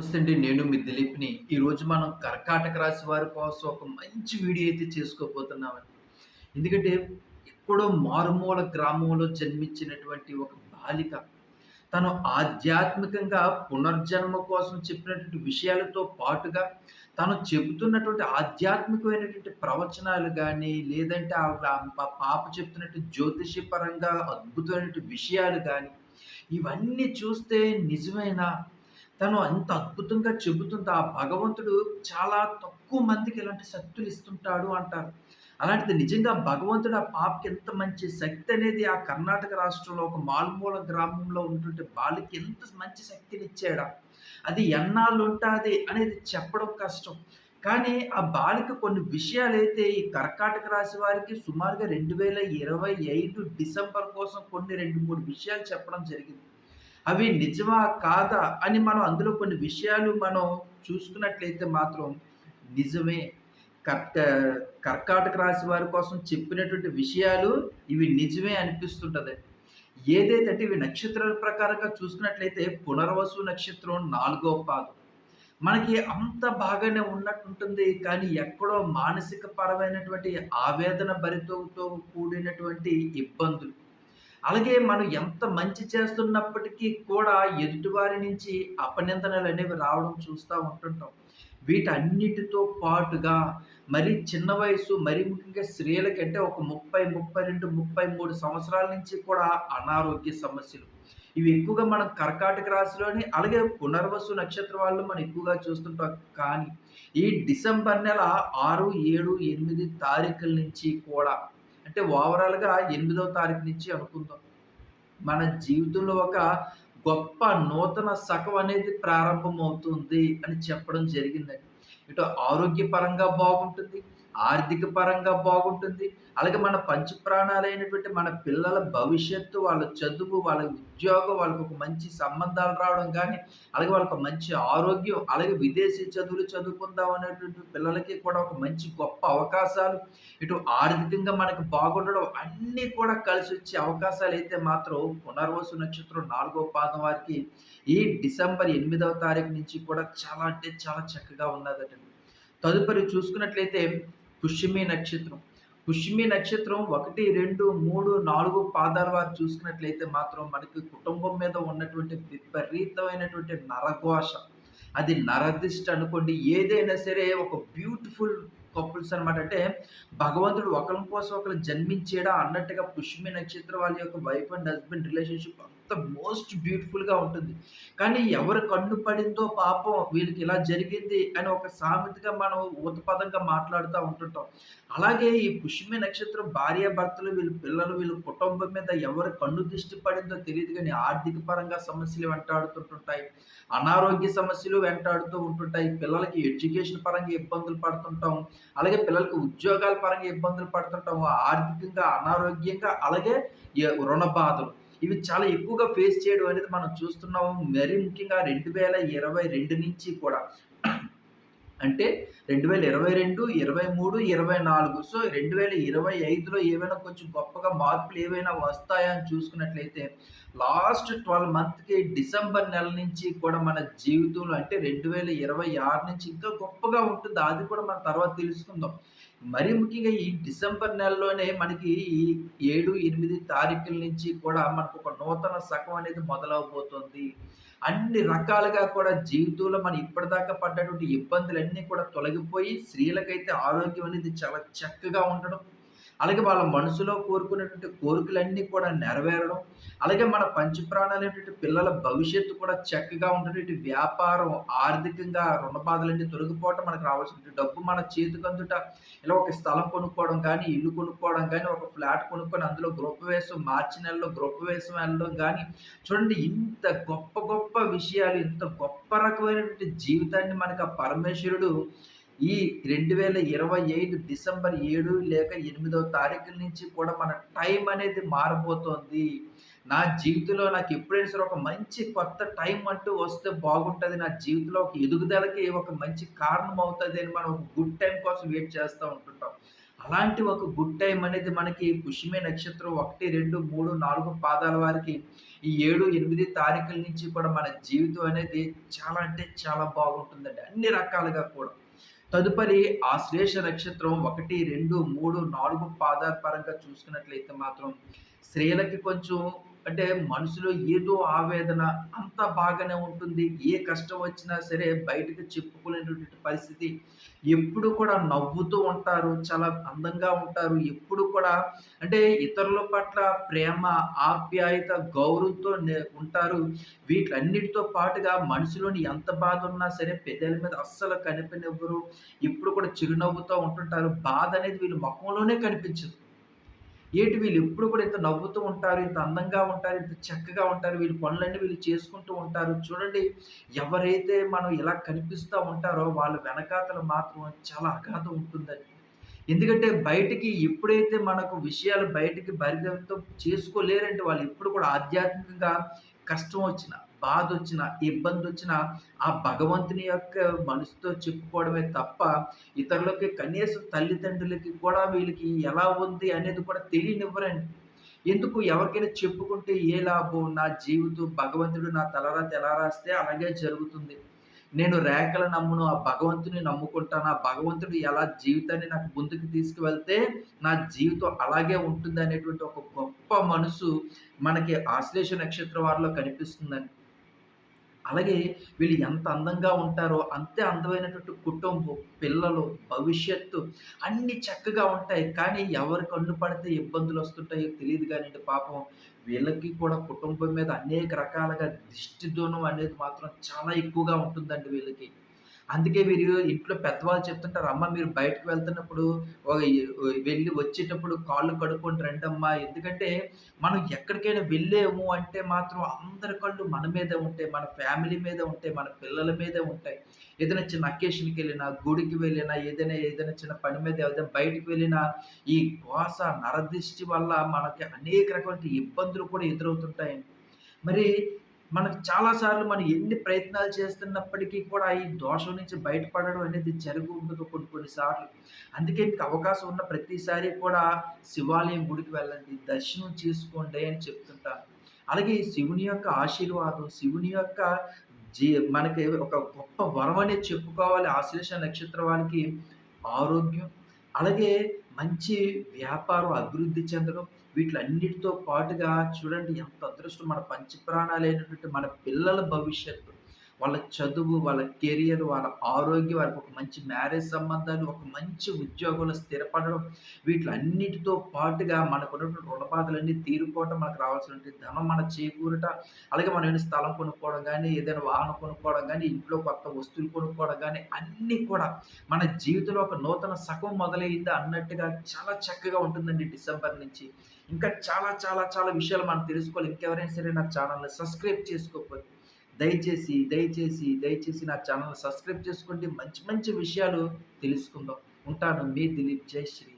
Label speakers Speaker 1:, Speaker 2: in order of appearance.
Speaker 1: నమస్తే అండి నేను మీ దిలీప్ని. ఈరోజు మనం కర్కాటక రాశి వారి కోసం ఒక మంచి వీడియో అయితే చేసుకోబోతున్నామండి. ఎందుకంటే ఎక్కడో మారుమూల గ్రామంలో జన్మించినటువంటి ఒక బాలిక తను ఆధ్యాత్మికంగా పునర్జన్మ కోసం చెప్పినటువంటి విషయాలతో పాటుగా తను చెబుతున్నటువంటి ఆధ్యాత్మికమైనటువంటి ప్రవచనాలు కానీ లేదంటే ఆ పాప చెప్తున్నట్టు జ్యోతిషపరంగా అద్భుతమైనటువంటి విషయాలు కానీ ఇవన్నీ చూస్తే నిజమైన తను అంత అద్భుతంగా చెబుతుంది? ఆ భగవంతుడు చాలా తక్కువ మందికి ఇలాంటి శక్తులు ఇస్తుంటాడు అంటారు. అలాంటిది నిజంగా భగవంతుడు ఆ పాపకి ఎంత మంచి శక్తి అనేది ఆ కర్ణాటక రాష్ట్రంలో ఒక మాల్మూల గ్రామంలో ఉంటుంటే బాలికి ఎంత మంచి శక్తిని ఇచ్చాడా? అది ఎన్నాళ్ళు ఉంటుంది అనేది చెప్పడం కష్టం. కానీ ఆ బాలిక కొన్ని విషయాలైతే ఈ కర్కాటక రాశి వారికి సుమారుగా రెండు వేల ఇరవై ఐదు డిసెంబర్ కోసం కొన్ని రెండు మూడు విషయాలు చెప్పడం జరిగింది. అవి నిజమా కాదా అని మనం అందులో కొన్ని విషయాలు మనం చూసుకున్నట్లయితే మాత్రం నిజమే. కర్క కర్కాటక రాశి వారి కోసం చెప్పినటువంటి విషయాలు ఇవి నిజమే అనిపిస్తుంటుంది. ఏదైతే ఇవి నక్షత్రాల ప్రకారంగా చూసుకున్నట్లయితే పునర్వసు నక్షత్రం నాలుగో పాదం. మనకి అంత బాగానే ఉన్నట్టుంటుంది కానీ ఎక్కడో మానసిక పరమైనటువంటి ఆవేదన భరితంతో కూడినటువంటి ఇబ్బందులు. అలాగే మనం ఎంత మంచి చేస్తున్నప్పటికీ కూడా ఎదుటివారి నుంచి అపనిందనలు అనేవి రావడం చూస్తూ ఉంటుంటాం. వీటన్నిటితో పాటుగా మరి చిన్న వయసు మరి ముఖ్యంగా స్త్రీలకి అంటే ఒక ముప్పై ముప్పై రెండు ముప్పై మూడు సంవత్సరాల నుంచి కూడా అనారోగ్య సమస్యలు. ఇవి ఎక్కువగా మనం కర్కాటక రాశిలోని అలాగే పునర్వసు నక్షత్రం వాళ్ళు మనం ఎక్కువగా చూస్తుంటాం. కానీ ఈ డిసెంబర్ నెల ఆరు ఏడు ఎనిమిది తారీఖుల నుంచి కూడా అంటే ఓవరాల్గా ఎనిమిదవ తారీఖు నుంచి అనుకుందాం. మన జీవితంలో ఒక గొప్ప నూతన శకం అనేది ప్రారంభమవుతుంది అని చెప్పడం జరిగిందండి. ఇటు ఆరోగ్యపరంగా బాగుంటుంది ఆర్థిక పరంగా బాగుంటుంది. అలాగే మన పంచ ప్రాణాలైనటువంటి మన పిల్లల భవిష్యత్తు వాళ్ళ చదువు వాళ్ళ ఉద్యోగం వాళ్ళకు ఒక మంచి సంబంధాలు రావడం కానీ అలాగే వాళ్ళకు మంచి ఆరోగ్యం అలాగే విదేశీ చదువులు చదువుకుందాం అనేటువంటి పిల్లలకి కూడా ఒక మంచి గొప్ప అవకాశాలు ఇటు ఆర్థికంగా మనకు బాగుండడం అన్నీ కూడా కలిసి వచ్చే అవకాశాలు అయితే మాత్రం పునర్వసు నక్షత్రం నాలుగో పాదం వారికి ఈ డిసెంబర్ ఎనిమిదవ తారీఖు నుంచి కూడా చాలా అంటే చాలా చక్కగా ఉన్నదట. తదుపరి చూసుకున్నట్లయితే పుష్యమి నక్షత్రం. పుష్యమి నక్షత్రం ఒకటి రెండు మూడు నాలుగు పాదాల వారు చూసుకున్నట్లయితే మాత్రం మనకి కుటుంబం మీద ఉన్నటువంటి విపరీతమైనటువంటి నరఘోష. అది నరదిష్ట అనుకోండి. ఏదైనా సరే ఒక బ్యూటిఫుల్ కపుల్స్ అనమాట అంటే భగవంతుడు ఒకరి కోసం ఒకరు జన్మించేడా అన్నట్టుగా పుష్మి నక్షత్రం వాళ్ళ యొక్క wife and husband relationship most బ్యూటిఫుల్గా ఉంటుంది. కానీ ఎవరు కన్ను పడిందో పాపం వీళ్ళకి ఇలా జరిగింది అని ఒక సామెతగా మనం ఊతపదంగా మాట్లాడుతూ ఉంటుంటాం. అలాగే ఈ పుష్మి నక్షత్రం భార్య భర్తలు వీళ్ళ పిల్లలు వీళ్ళ కుటుంబం మీద ఎవరు కన్ను దృష్టి పడిందో తెలియదు కానీ ఆర్థిక పరంగా సమస్యలు వెంటాడుతుంటుంటాయి. అనారోగ్య సమస్యలు వెంటాడుతూ ఉంటుంటాయి. పిల్లలకి ఎడ్యుకేషన్ పరంగా ఇబ్బందులు పడుతుంటాం. అలాగే పిల్లలకి ఉద్యోగాల పరంగా ఇబ్బందులు పడుతుంటాం. ఆర్థికంగా అనారోగ్యంగా అలాగే రుణ బాధలు. ఇవి చాలా ఎక్కువగా ఫేస్ చేయడం అనేది మనం చూస్తున్నాము. మరీ ముఖ్యంగా రెండు వేల ఇరవై రెండు నుంచి కూడా. అంటే రెండు వేల ఇరవై రెండు ఇరవై మూడు ఇరవై నాలుగు. సో రెండు వేల ఇరవై ఐదులో ఏమైనా కొంచెం గొప్పగా మార్పులు ఏవైనా వస్తాయా అని చూసుకున్నట్లయితే లాస్ట్ ట్వెల్వ్ మంత్కి డిసెంబర్ నెల నుంచి కూడా మన జీవితంలో అంటే రెండు వేల ఇరవై ఆరు నుంచి ఇంకా గొప్పగా ఉంటుంది. అది కూడా మనం తర్వాత తెలుసుకుందాం. మరీ ముఖ్యంగా ఈ డిసెంబర్ నెలలోనే మనకి ఈ ఏడు ఎనిమిది తారీఖుల నుంచి కూడా మనకు ఒక నూతన సగం అనేది మొదలవబోతుంది. అన్ని రకాలుగా కూడా జీవితంలో మనం ఇప్పటిదాకా పడ్డటువంటి ఇబ్బందులన్నీ కూడా తొలగిపోయి స్త్రీలకైతే ఆరోగ్యం అనేది చాలా చక్కగా ఉండడం అలాగే వాళ్ళ మనసులో కోరుకునేటువంటి కోరికలన్నీ కూడా నెరవేరడం. అలాగే మన పంచప్రాణాలైనటువంటి పిల్లల భవిష్యత్తు కూడా చక్కగా ఉండేటువంటి వ్యాపారం ఆర్థికంగా రుణ బాధలన్నీ తొలగిపోవటం మనకు రావాల్సిన డబ్బు మన చేతికి అందుట. ఇలా ఒక స్థలం కొనుక్కోవడం కానీ ఇల్లు కొనుక్కోవడం కానీ ఒక ఫ్లాట్ కొనుక్కొని అందులో గృహప్రవేశం మార్చి నెలలో గృహప్రవేశం వెళ్ళడం కానీ చూడండి ఇంత గొప్ప గొప్ప విషయాలు ఇంత గొప్ప రకమైనటువంటి జీవితాన్ని మనకు ఆ పరమేశ్వరుడు ఈ రెండు వేల ఇరవై ఐదు డిసెంబర్ ఏడు లేక ఎనిమిదవ తారీఖుల నుంచి కూడా మన టైం అనేది మారబోతోంది నా జీవితంలో నాకు ఎప్పుడైనా సరే ఒక మంచి కొత్త టైం అంటూ వస్తే బాగుంటుంది నా జీవితంలో ఒక ఎదుగుదలకి ఒక మంచి కారణం అవుతుంది అని మనం ఒక గుడ్ టైం కోసం వెయిట్ చేస్తూ ఉంటుంటాం అలాంటి ఒక గుడ్ టైం అనేది మనకి పుష్యమి నక్షత్రం 1, 2, 3, 4 పాదాల వారికి ఈ 7, 8 తారీఖుల నుంచి కూడా మన జీవితం అనేది చాలా అంటే చాలా బాగుంటుందండి. అన్ని రకాలుగా కూడా. తదుపరి ఆశ్లేష నక్షత్రం 1, 2, 3, 4 పాదాల పరంగా చూసుకున్నట్లయితే మాత్రం స్త్రీలకి కొంచెం అంటే మనసులో ఏదో ఆవేదన అంత బాగానే ఉంటుంది. ఏ కష్టం వచ్చినా సరే బయటకి చెప్పుకోలేనటువంటి పరిస్థితి. ఎప్పుడు కూడా నవ్వుతూ ఉంటారు. చాలా అందంగా ఉంటారు. ఎప్పుడు కూడా అంటే ఇతరుల పట్ల ప్రేమ, ఆప్యాయత, గౌరవంతో ఉంటారు. వీటన్నిటితో పాటుగా మనసులోని ఎంత బాధ ఉన్నా సరే పెద్దల మీద అస్సలు కనిపినివ్వరు ఎప్పుడు కూడా చిరునవ్వుతో ఉంటుంటారు. బాధ అనేది వీళ్ళ ముఖంలోనే కనిపించదు. ఏటి వీళ్ళెప్పుడు కూడా ఇంత నవ్వుతూ ఉంటారు, ఇంత అందంగా ఉంటారు, ఇంత చక్కగా ఉంటారు, వీళ్ళ పనులన్నీ వీళ్ళు చేసుకుంటూ ఉంటారు. చూడండి ఎవరైతే మనం ఇలా కనిపిస్తూ ఉంటారో వాళ్ళ వెనకాతల మాత్రం చాలా అగాధం ఉంటుందండి. ఎందుకంటే బయటికి ఎప్పుడైతే మనకు విషయాలు బయటికి బరిదంతం చేసుకోలేరంటే వాళ్ళు ఎప్పుడు కూడా ఆధ్యాత్మికంగా కష్టం వచ్చినా, బాధ వచ్చిన ఇబ్బంది వచ్చిన ఆ భగవంతుని యొక్క మనసుతో చెప్పుకోవడమే తప్ప ఇతరులకి కనీసం తల్లిదండ్రులకి కూడా వీళ్ళకి ఎలా ఉంది అనేది కూడా తెలియనివ్వరండి. ఎందుకు ఎవరికైనా చెప్పుకుంటే ఏ లాభం? నా జీవితం భగవంతుడు నా తలరాత ఎలా రాస్తే అలాగే జరుగుతుంది. నేను రేఖల నమ్మును ఆ భగవంతుని నమ్ముకుంటాను. ఆ భగవంతుడు ఎలా జీవితాన్ని నాకు ముందుకు తీసుకువెళ్తే నా జీవితం అలాగే ఉంటుంది అనేటువంటి ఒక గొప్ప మనసు మనకి ఆశ్లేష నక్షత్రం వారిలో కనిపిస్తుందండి. అలాగే వీళ్ళు ఎంత అందంగా ఉంటారో అంతే అందమైనటువంటి కుటుంబం, పిల్లలు, భవిష్యత్తు అన్ని చక్కగా ఉంటాయి. కానీ ఎవరి కన్ను పడితే ఇబ్బందులొస్తుంటాయో తెలియదు కానీ పాపం. వీళ్ళకి కూడా కుటుంబం మీద అనేక రకాలుగా దిష్టి దూనం అనేది మాత్రం చాలా ఎక్కువగా ఉంటుందండి వీళ్ళకి. అందుకే మీరు ఇంట్లో పెద్దవాళ్ళు చెప్తుంటారు, "అమ్మ మీరు బయటకు వెళ్తున్నప్పుడు వెళ్ళి వచ్చేటప్పుడు కాళ్ళు కడుక్కొని రండమ్మా." ఎందుకంటే మనం ఎక్కడికైనా వెళ్ళాము అంటే మాత్రం అందరి కళ్ళు మన మీదే ఉంటాయి. మన ఫ్యామిలీ మీద ఉంటాయి. మన పిల్లల మీదే ఉంటాయి. ఏదైనా చిన్న అకేషన్కి వెళ్ళినా గుడికి వెళ్ళినా, ఏదైనా ఏదైనా చిన్న పని మీద ఏదైనా బయటకు వెళ్ళినా ఈ శ్వాస నరదిష్టి వల్ల మనకి అనేక రకమైన ఇబ్బందులు కూడా ఎదురవుతుంటాయండి. మరి మనకు చాలా సార్లు మనం ఎన్ని ప్రయత్నాలు చేస్తున్నప్పటికీ కూడా ఈ దోషం నుంచి బయటపడడం అనేది జరుగు ఉండదు కొన్ని కొన్ని సార్లు. అందుకే మీకు అవకాశం ఉన్న ప్రతిసారి కూడా శివాలయం గుడికి వెళ్ళండి. దర్శనం చేసుకోండి అని చెప్తుంటాను. అలాగే ఈ శివుని యొక్క ఆశీర్వాదం, శివుని యొక్క జీ మనకి ఒక గొప్ప వరం అనేది చెప్పుకోవాలి. ఆశ్లేష నక్షత్రం వారికి ఆరోగ్యం, అలాగే మంచి వ్యాపారం అభివృద్ధి చెందడం, వీటిలన్నిటితో పాటుగా చూడండి ఎంత అదృష్టం మన పంచప్రాణాలైనటువంటి మన పిల్లల భవిష్యత్తు. వాళ్ళ చదువు, వాళ్ళ కెరియర్, వాళ్ళ ఆరోగ్యం, వారికి ఒక మంచి మ్యారేజ్ సంబంధాలు, ఒక మంచి ఉద్యోగంలో స్థిరపడడం, వీటిలన్నిటితో పాటుగా మనకు ఉన్నటువంటి రుణబాధలన్నీ తీరుకోవటం మనకు రావాల్సినటువంటి ధనం మన చేకూరట, అలాగే మనం ఏమైనా స్థలం కొనుక్కోవడం కానీ ఏదైనా వాహనం కొనుక్కోవడం కానీ ఇంట్లో కొత్త వస్తువులు కొనుక్కోవడం కానీ అన్నీ కూడా మన జీవితంలో ఒక నూతన సగం మొదలైంది అన్నట్టుగా చాలా చక్కగా ఉంటుందండి డిసెంబర్ నుంచి. ఇంకా చాలా చాలా చాలా విషయాలు మనం తెలుసుకోవాలి. ఇంకెవరైనా సరే నా ఛానల్ని సబ్స్క్రైబ్ చేసుకోకపోతే దయచేసి, దయచేసి, దయచేసి నా ఛానల్ సబ్స్క్రైబ్ చేసుకోండి. మంచి మంచి విషయాలు తెలుసుకుందాం. ఉంటాను. మీ దిలీప్. జై శ్రీ